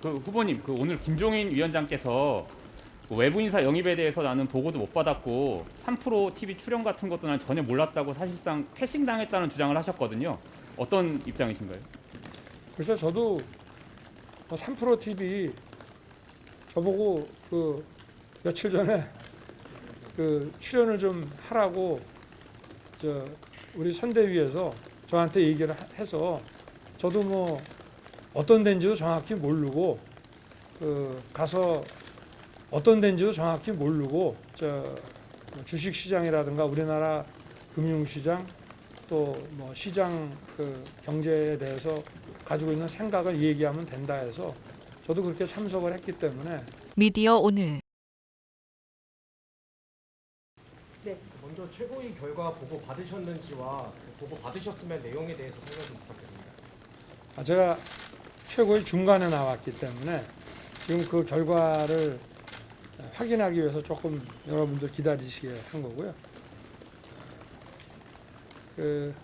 그 후보님 그 오늘 김종인 위원장께서 그 외부 인사 영입에 대해서 나는 보고도 못 받았고 3프로 TV 출연 같은 것도 난 전혀 몰랐다고 사실상 패싱 당했다는 주장을 하셨거든요. 어떤 입장이신가요? 그래서 저도 뭐 3프로 TV 저보고 그 며칠 전에 그 출연을 좀 하라고 저 우리 선대위에서 저한테 얘기를 하- 해서 저도 뭐 어떤 데인지도 정확히 모르고 그 가서 어떤 데인지도 정확히 모르고 저 주식 시장이라든가 우리나라 금융 시장 또 뭐 시장 그 경제에 대해서 가지고 있는 생각을 얘기하면 된다 해서 저도 그렇게 참석을 했기 때문에. 미디어 오늘. 먼저 최고위 결과 보고 받으셨는지와 그 보고 받으셨으면 내용에 대해서 설명 좀 부탁드립니다. 아, 제가 최고의 중간에 나왔기 때문에 지금 그 결과를 확인하기 위해서 조금 여러분들 기다리시게 한 거고요. 그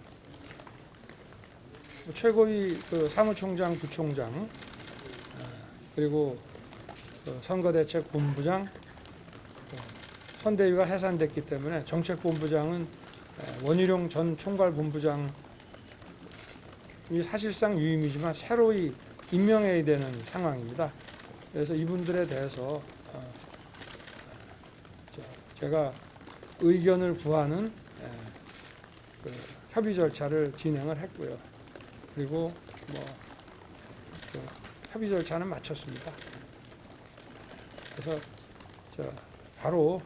최고위 그 사무총장, 부총장 어, 그리고 그 선거대책본부장 어, 선대위가 해산됐기 때문에 정책본부장은 에, 원희룡 전 총괄본부장 이 사실상 유임이지만 새로이 임명해야 되는 상황입니다. 그래서 이분들에 대해서 어, 저, 제가 의견을 구하는 에, 그 협의 절차를 진행을 했고요. 그리고 뭐그 협의 절차는 마쳤습니다. 그래서 저 바로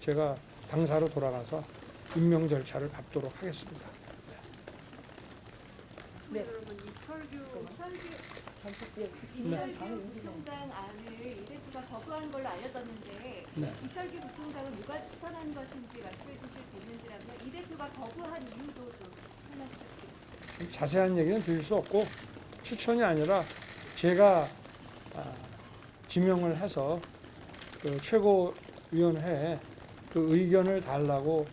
제가 당사로 돌아가서 임명 절차를 밟도록 하겠습니다. 네. 여러분 이철규 이철규 네. 부총장 안을 이대수가 거부한 걸로 알려졌는데 네. 이철규 부총장은 누가 추천한 것인지 말씀해 주실 수 있는지라면 이대수가 거부한 이유도 좀 설명 부탁드립니다. 자세한 얘기는 드릴 수 없고 추천이 아니라 제가 아, 지명을 해서 그 최고위원회에 그 의견을 달라고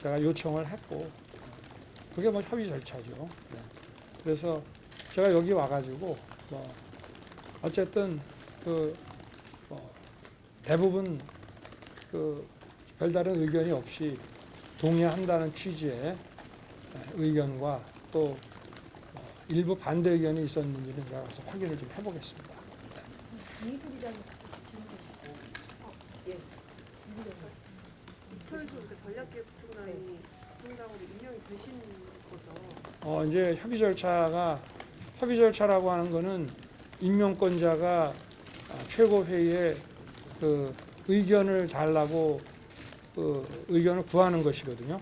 제가 요청을 했고 그게 뭐 협의 절차죠. 네. 그래서 제가 여기 와가지고 뭐 어쨌든 그 뭐 대부분 그 별다른 의견이 없이 동의한다는 취지의 의견과 또 어, 일부 반대 의견이 있었는지는 제가 가서 확인을 좀 해보겠습니다. 이 부총장으로 임명이 되신 거죠. 어, 이제 협의 절차가 협의 절차라고 하는 거는 임명권자가 아, 최고회의에 그 의견을 달라고 그 의견을 구하는 것이거든요.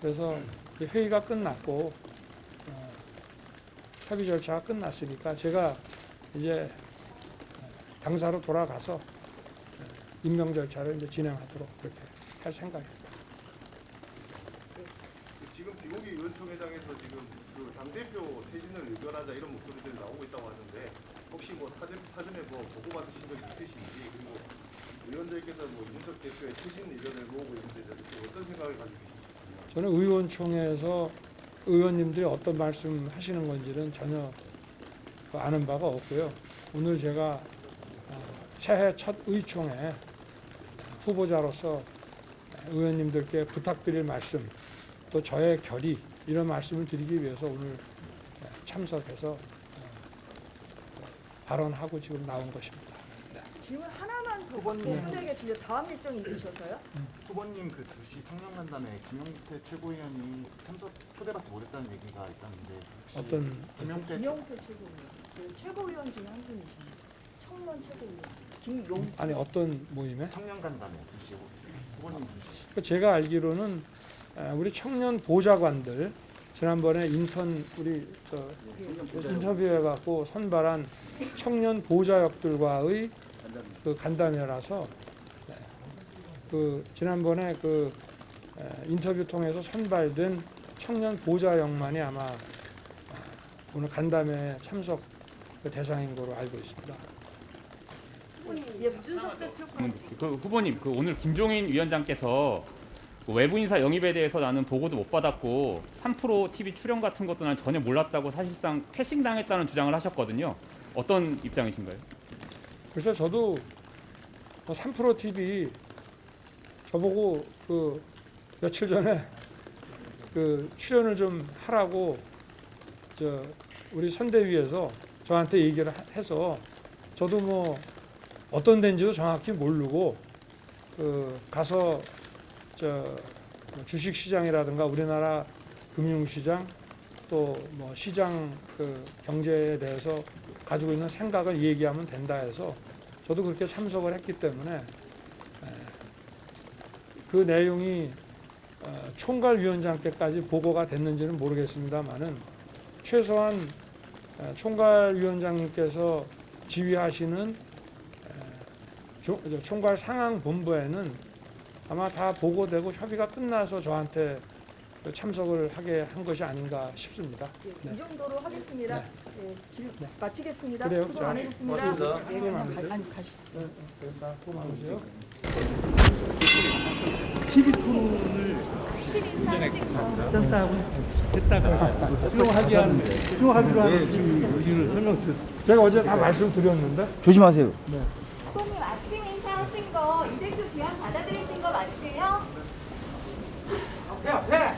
그래서 이 회의가 끝났고 어, 협의 절차가 끝났으니까 제가 이제 당사로 돌아가서 어, 임명 절차를 이제 진행하도록 그렇게 할 생각입니다. 비공개 의원총회장에서 지금 그 당대표 퇴진을 의결하자 이런 목소리들이 나오고 있다고 하는데 혹시 뭐 사전, 사전에 뭐 보고받으신 적 있으신지 그리고 의원들께서 뭐 윤석 대표의 퇴진 의견을 모으고 있는데 어떤 생각을 가지고 계신지 저는 의원총회에서 의원님들이 어떤 말씀 하시는 건지는 전혀 그 아는 바가 없고요. 오늘 제가 어, 새해 첫 의총에 후보자로서 의원님들께 부탁드릴 말씀 또 저의 결의 이런 말씀을 드리기 위해서 오늘 참석해서 어, 발언하고 지금 나온 것입니다. 질문 하나만 더 후보님. 후보에게 드려 다음 일정이 있으셔서요? 후보님 그 2시 청년간담회 김용태 최고위원이 참석 초대받지 못했다는 얘기가 있었는데 혹시 어떤 김용태 최- 김용태 최고위원 그 최고위원 중에 한 분이십니다. 청년 최고위원 김용 아니 어떤 모임에 청년간담회 2시 후보님 2시 그 제가 알기로는 에, 우리 청년 보좌관들 지난번에 인턴 우리 저 인터뷰해 갖고 선발한 청년 보좌역들과의 그 간담회라서 네, 그 지난번에 그 에, 인터뷰 통해서 선발된 청년 보좌역만이 아마 아, 오늘 간담회 참석 그 대상인 거로 알고 있습니다. 예, 문준석 대표가 그 후보님 그 오늘 김종인 위원장께서 그 외부 인사 영입에 대해서 나는 보고도 못 받았고 3프로 TV 출연 같은 것도 난 전혀 몰랐다고 사실상 패싱 당했다는 주장을 하셨거든요. 어떤 입장이신가요? 그래서 저도 뭐 3프로 TV 저보고 그 며칠 전에 그 출연을 좀 하라고 저 우리 선대위에서 저한테 얘기를 하- 해서 저도 뭐 어떤 데인지도 정확히 모르고 그 가서 저 주식 시장이라든가 우리나라 금융 시장 또 뭐 시장 그 경제에 대해서 가지고 있는 생각을 얘기하면 된다 해서 저도 그렇게 참석을 했기 때문에 에, 그 내용이 어, 총괄위원장께까지 보고가 됐는지는 모르겠습니다만은 최소한 에, 총괄위원장님께서 지휘하시는 총괄 상황 본부에는 아마 다 보고되고 협의가 끝나서 저한테 그 참석을 하게 한 것이 아닌가 싶습니다. 예, 이 정도로 하겠습니다. 네. 예, 질, 마치겠습니다. 그래요. 수고 자, 많으셨습니다. 고맙습니다. 예, 수고 그냥 많으세요. 가, 아니 가시. 자, 고마우세요. 수용하지 않은 수용하기로 하는 의지를 설명 주셨습니다. 제가 어제 다 말씀드렸는데 조심하세요. 후보님 아침 인사 하신 거 이벤트 기한 받아들이신 거 맞으세요? 앞에 앞에